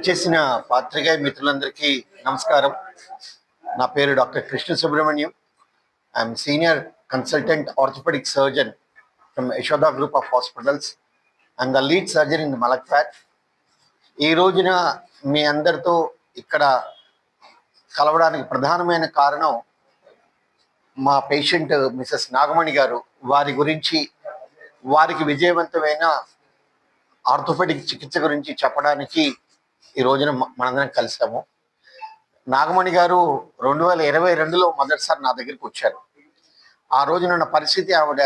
విచ్చేసిన పాత్రికేయ మిత్రులందరికీ నమస్కారం. నా పేరు doctor Krishna Subrahmanyam I'm senior consultant orthopaedic surgeon from Yashoda group of hospitals. And the lead surgeon in Malakpet ఈ రోజున మీ అందరితో ఇక్కడ కలవడానికి ప్రధానమైన కారణం మా పేషెంట్ మిసెస్ నాగమణి గారు. వారి గురించి వారికి విజయవంతమైన ఆర్థోపెడిక్ చికిత్స గురించి చెప్పడానికి ఈ రోజున మనందరం కలిసాము. నాగమణి గారు రెండు వేల ఇరవై రెండులో మొదటిసారి నా దగ్గరికి వచ్చారు. ఆ రోజునన్న పరిస్థితి ఆవిడ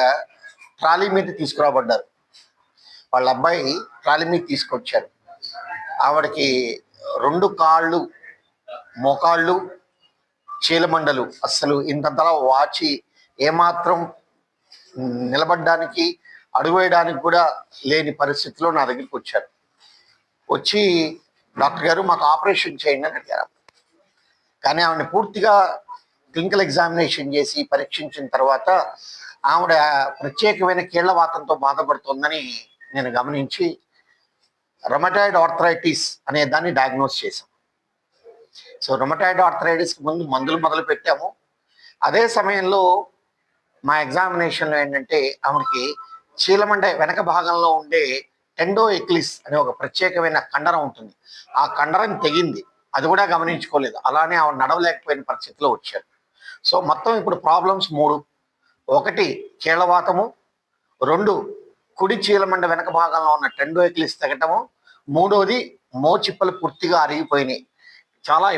ట్రాలీ మీద తీసుకురాబడ్డారు. వాళ్ళ అబ్బాయి ట్రాలీ మీద తీసుకొచ్చారు. ఆవిడకి రెండు కాళ్ళు మోకాళ్ళు చీలమండలు అస్సలు ఇంతంతలా వాచి ఏమాత్రం నిలబడడానికి అడుగు వేయడానికి కూడా లేని పరిస్థితిలో నా దగ్గరికి వచ్చారు. వచ్చి డాక్టర్ గారు మాకు ఆపరేషన్ చేయండి అని అడిగారు. కానీ ఆవిడ పూర్తిగా క్లినికల్ ఎగ్జామినేషన్ చేసి పరీక్షించిన తర్వాత ఆవిడ ప్రత్యేకమైన కీళ్ళవాతంతో బాధపడుతుందని నేను గమనించి రొమటాయిడ్ ఆర్థరైటిస్ అనే దాన్ని డయాగ్నోస్ చేశాం. సో రొమటాయిడ్ ఆర్థరైటిస్కి ముందు మందులు మొదలు పెట్టాము అదే సమయంలో మా ఎగ్జామినేషన్లో ఏంటంటే ఆవిడకి చీలమండ వెనక భాగంలో ఉండే టెండో ఎక్లిస్ అనే ఒక ప్రత్యేకమైన కండరం ఉంటుంది. ఆ కండరం తెగింది. అది కూడా గమనించుకోలేదు. అలానే ఆవిడ నడవలేకపోయిన పరిస్థితిలో వచ్చారు. సో మొత్తం ఇప్పుడు ప్రాబ్లమ్స్ మూడు. ఒకటి కీళ్ళవాతము రెండు కుడి చీలమండ వెనక భాగంలో ఉన్న టెండో ఎక్లిస్ తెగటము. మూడోది మోచిప్పలు పూర్తిగా అరిగిపోయినాయి. చాలా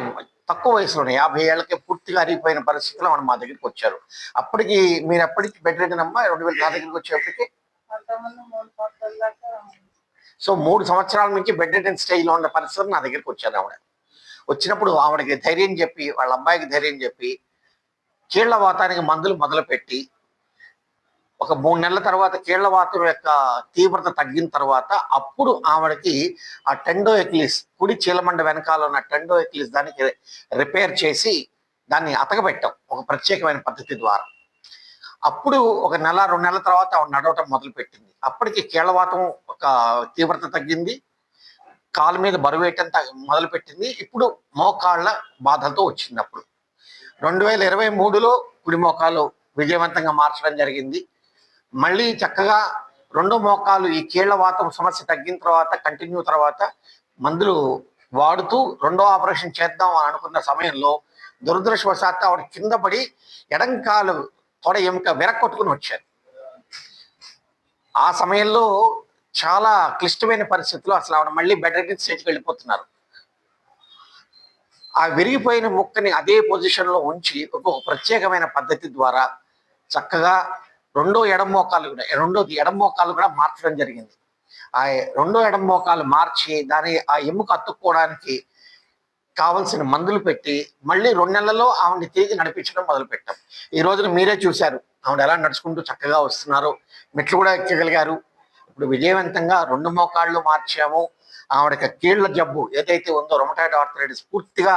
తక్కువ వయసులోనే యాభై ఏళ్ళకే పూర్తిగా అరిగిపోయిన పరిస్థితిలో ఆవిడ మా దగ్గరికి వచ్చారు. అప్పటికి మీరు ఎప్పటికి బెడ్ రెడీ రెండు వేల నా దగ్గరికి వచ్చేప్పటికి? సో మూడు సంవత్సరాల నుంచి బెడ్ రిటర్న్ స్టేజ్లో ఉన్న పరిస్థితులు నా దగ్గరికి వచ్చారు ఆవిడ. వచ్చినప్పుడు ఆవిడకి ధైర్యం చెప్పి వాళ్ళ అబ్బాయికి ధైర్యం చెప్పి కీళ్ళ వాతానికి మందులు మొదలుపెట్టి ఒక మూడు నెలల తర్వాత కీళ్ళ వాతం యొక్క తీవ్రత తగ్గిన తర్వాత అప్పుడు ఆవిడకి ఆ టెండో ఎక్లిస్ కుడి చీలమండ వెనకాల ఉన్న టెండో ఎక్లిస్ దానికి రిపేర్ చేసి దాన్ని అతకబెట్టాం ఒక ప్రత్యేకమైన పద్ధతి ద్వారా. అప్పుడు ఒక నెల రెండు నెలల తర్వాత ఆవిడ నడవటం మొదలు పెట్టింది అప్పటికి కీళ్ళవాతం ఒక తీవ్రత తగ్గింది. కాలు మీద బరువు వేయటం మొదలుపెట్టింది. ఇప్పుడు మోకాళ్ళ బాధలతో వచ్చింది అప్పుడు. రెండు వేల ఇరవై మూడులో కుడి మోకాలు విజయవంతంగా మార్చడం జరిగింది. మళ్ళీ చక్కగా రెండో మోకాలు ఈ కీళ్ళవాతం సమస్య తగ్గిన తర్వాత కంటిన్యూ తర్వాత మందులు వాడుతూ రెండో ఆపరేషన్ చేద్దాం అని అనుకున్న సమయంలో దురదృష్టవశాత్తు ఆవిడ కింద పడి ఎడంకాలు తొడ ఎముక విరక్కొట్టుకుని వచ్చారు. ఆ సమయంలో చాలా క్లిష్టమైన పరిస్థితుల్లో అసలు ఆవిడ మళ్ళీ బెడ్ రెడీ స్టేజ్కి వెళ్ళిపోతున్నారు. ఆ విరిగిపోయిన ముక్కని అదే పొజిషన్లో ఉంచి ఒక ప్రత్యేకమైన పద్ధతి ద్వారా చక్కగా రెండో ఎడం మోకాలు కూడా రెండోది ఎడం మోకాలు కూడా మార్చడం జరిగింది. ఆ రెండో ఎడం మోకాలు మార్చి దాని ఆ ఎముక అతుక్కోవడానికి కావలసిన మందులు పెట్టి మళ్ళీ రెండు నెలల్లో ఆవిడని తిరిగి నడిపించడం మొదలు పెట్టాం ఈ రోజున మీరే చూశారు ఆవిడ ఎలా నడుచుకుంటూ చక్కగా వస్తున్నారు. మెట్లు కూడా ఎక్కగలిగారు. ఇప్పుడు విజయవంతంగా రెండు మోకాళ్ళు మార్చాము. ఆవిడకి కీళ్ళ జబ్బు ఏదైతే ఉందో రొమటాయిడ్ ఆర్థరైటిస్ పూర్తిగా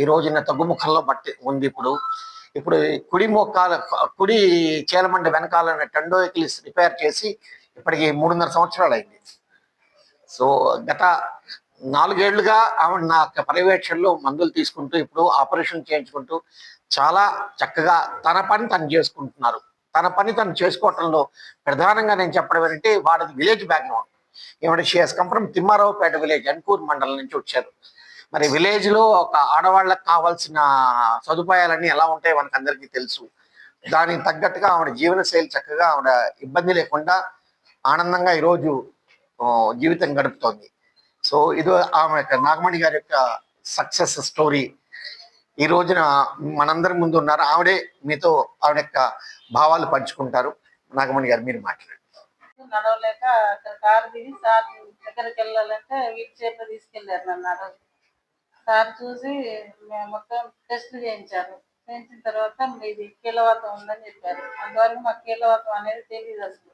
ఈ రోజున తగ్గుముఖంలో బట్టి ఉంది ఇప్పుడు. ఇప్పుడు కుడి మోకాల కుడి చీలమండ వెనకాల టెండో ఎక్లిస్ రిపేర్ చేసి ఇప్పటికి మూడున్నర సంవత్సరాలు అయింది. సో గత నాలుగేళ్ళుగా ఆవిడ నా యొక్క పర్యవేక్షణలో మందులు తీసుకుంటూ ఇప్పుడు ఆపరేషన్ చేయించుకుంటూ చాలా చక్కగా తన పని తను చేసుకుంటున్నారు. తన పని తను చేసుకోవటంలో ప్రధానంగా నేను చెప్పడం ఏంటంటే వాడిది విలేజ్ బ్యాక్గ్రౌండ్. ఈవిడ షియస్ కంఫ్రమ్ తిమ్మారావుపేట విలేజ్ అన్కూర్ మండలం నుంచి వచ్చారు. మరి విలేజ్లో ఒక ఆడవాళ్ళకి కావాల్సిన సదుపాయాలన్నీ ఎలా ఉంటాయో మనకు అందరికీ తెలుసు. దానికి తగ్గట్టుగా ఆవిడ జీవనశైలి చక్కగా ఆవిడ ఇబ్బంది లేకుండా ఆనందంగా ఈరోజు జీవితం గడుపుతోంది. సో ఇది ఆమె యొక్క నాగమణి గారి యొక్క సక్సెస్ స్టోరీ. ఈ రోజున మనందరి ముందు ఉన్నారు. ఆవిడే మీతో ఆవిడ యొక్క భావాలు పంచుకుంటారు. నాగమణి గారు మీరు మాట్లాడండి. నడవలేక అక్కడ కారు దిగి సార్ దగ్గరికి వెళ్ళాలంటే వీల్ చైర్లో తీసుకెళ్ళారు నన్ను ఆ రోజు. సార్ చూసి మేము మొత్తం టెస్ట్లు చేయించారు. చేయించిన తర్వాత మీది కీలవాతం ఉందని చెప్పారు. అందువల్ల మాకు కీలవాతం అనేది తెలియదు అసలు.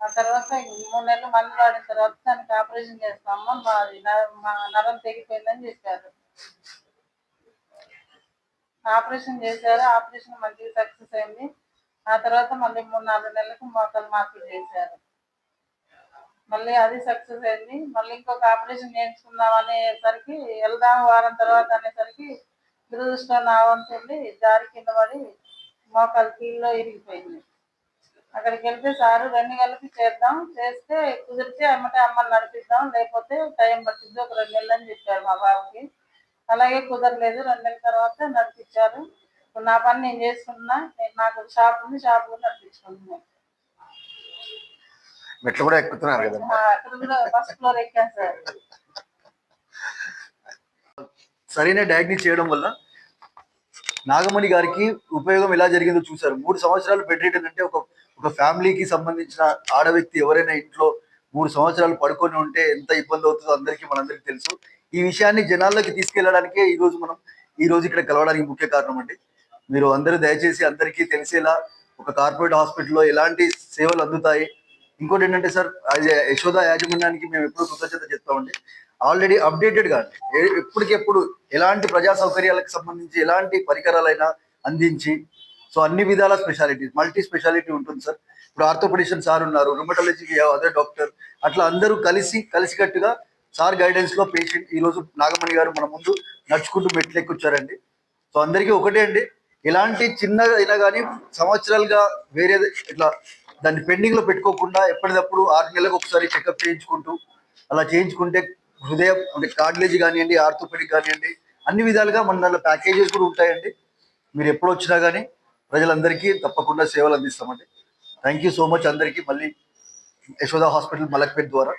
ఆ తర్వాత మూడు నెలలు మందులు వాడిన తర్వాత దానికి ఆపరేషన్ చేస్తామమ్మ మాది మా నరం తెగిపోయిందని చెప్పారు. ఆపరేషన్ చేశారు. ఆపరేషన్ మంచిగా సక్సెస్ అయింది. ఆ తర్వాత మళ్ళీ మూడు నాలుగు నెలలకు మోకాలు మార్పులు చేశారు. మళ్ళీ అది సక్సెస్ అయింది. మళ్ళీ ఇంకొక ఆపరేషన్ చేయించుకుందాం అనేసరికి వెళ్దాం వారం తర్వాత అనేసరికి దురదృష్టం నా దారి కింద పడి మోకాలు కీళ్ళలో ఇరిగిపోయింది. అక్కడికి వెళ్తే సారు రెండు కలిపి చేద్దాం. చేస్తే కుదిరితే అమ్మటే అమ్మని నడిపిద్దాం. లేకపోతే టైం పట్టింది ఒక రెండు నెలలు అని చెప్పారు మా బాబుకి. అలాగే కుదరలేదు. రెండు నెలల తర్వాత నడిపించారు. ఇప్పుడు నా పని నేను చేసుకుంటున్నా. నేను నాకు షాప్ ఉంది. షాప్ కూడా నడిపించుకుంటున్నాను మెట్లు కూడా ఎక్కుతున్నారు కూడా ఫస్ట్ ఫ్లోర్ ఎక్కాను సార్. సరైన డయాగ్నోస్ చేయడం వల్ల నాగమణి గారికి ఉపయోగం ఎలా జరిగిందో చూశారు. మూడు సంవత్సరాలు బెడ్ రిటర్న్ అంటే ఒక ఒక ఫ్యామిలీకి సంబంధించిన ఆడ వ్యక్తి ఎవరైనా ఇంట్లో మూడు సంవత్సరాలు పడుకొని ఉంటే ఎంత ఇబ్బంది అవుతుందో అందరికీ మనందరికీ తెలుసు. ఈ విషయాన్ని జనాల్లోకి తీసుకెళ్ళడానికే ఈ రోజు మనం ఈ రోజు ఇక్కడ కలవడానికి ముఖ్య కారణం అండి. మీరు అందరూ దయచేసి అందరికీ తెలిసేలా ఒక కార్పొరేట్ హాస్పిటల్లో ఎలాంటి సేవలు అందుతాయి? ఇంకోటి ఏంటంటే సార్ అది యశోద యాజమాన్యానికి మేము ఎప్పుడు కృతజ్ఞత చెప్తామండి ఆల్రెడీ అప్డేటెడ్గా ఎప్పటికెప్పుడు ఎలాంటి ప్రజా సౌకర్యాలకు సంబంధించి ఎలాంటి పరికరాలైనా అందించి సో అన్ని విధాల స్పెషాలిటీ మల్టీ స్పెషాలిటీ ఉంటుంది సార్. ఇప్పుడు ఆర్థోపెడిషన్ సార్ ఉన్నారు రుమటాలజీకి అదే డాక్టర్ అట్లా అందరూ కలిసి కలిసికట్టుగా సార్ గైడెన్స్లో పేషెంట్ ఈ రోజు నాగమణి గారు మన ముందు నడుచుకుంటూ మెట్లెక్కొచ్చారండి. సో అందరికీ ఒకటే అండి ఎలాంటి చిన్నగా అయినా కానీ సంవత్సరాలుగా వేరే ఇట్లా దాన్ని పెండింగ్లో పెట్టుకోకుండా ఎప్పటికప్పుడు ఆరు నెలలకు ఒకసారి చెకప్ చేయించుకుంటూ అలా చేయించుకుంటే హృదయం అంటే కార్డిలేజ్ కానివ్వండి ఆర్థోపెడిక్ కానివ్వండి అన్ని విధాలుగా మన దాంట్లో ప్యాకేజెస్ కూడా ఉంటాయండి. మీరు ఎప్పుడు వచ్చినా కానీ ప్రజలందరికీ తప్పకుండా సేవలు అందిస్తామండి. థ్యాంక్ యూ సో మచ్ అందరికీ. మళ్ళీ యశోద హాస్పిటల్ మలక్పేట్ ద్వారా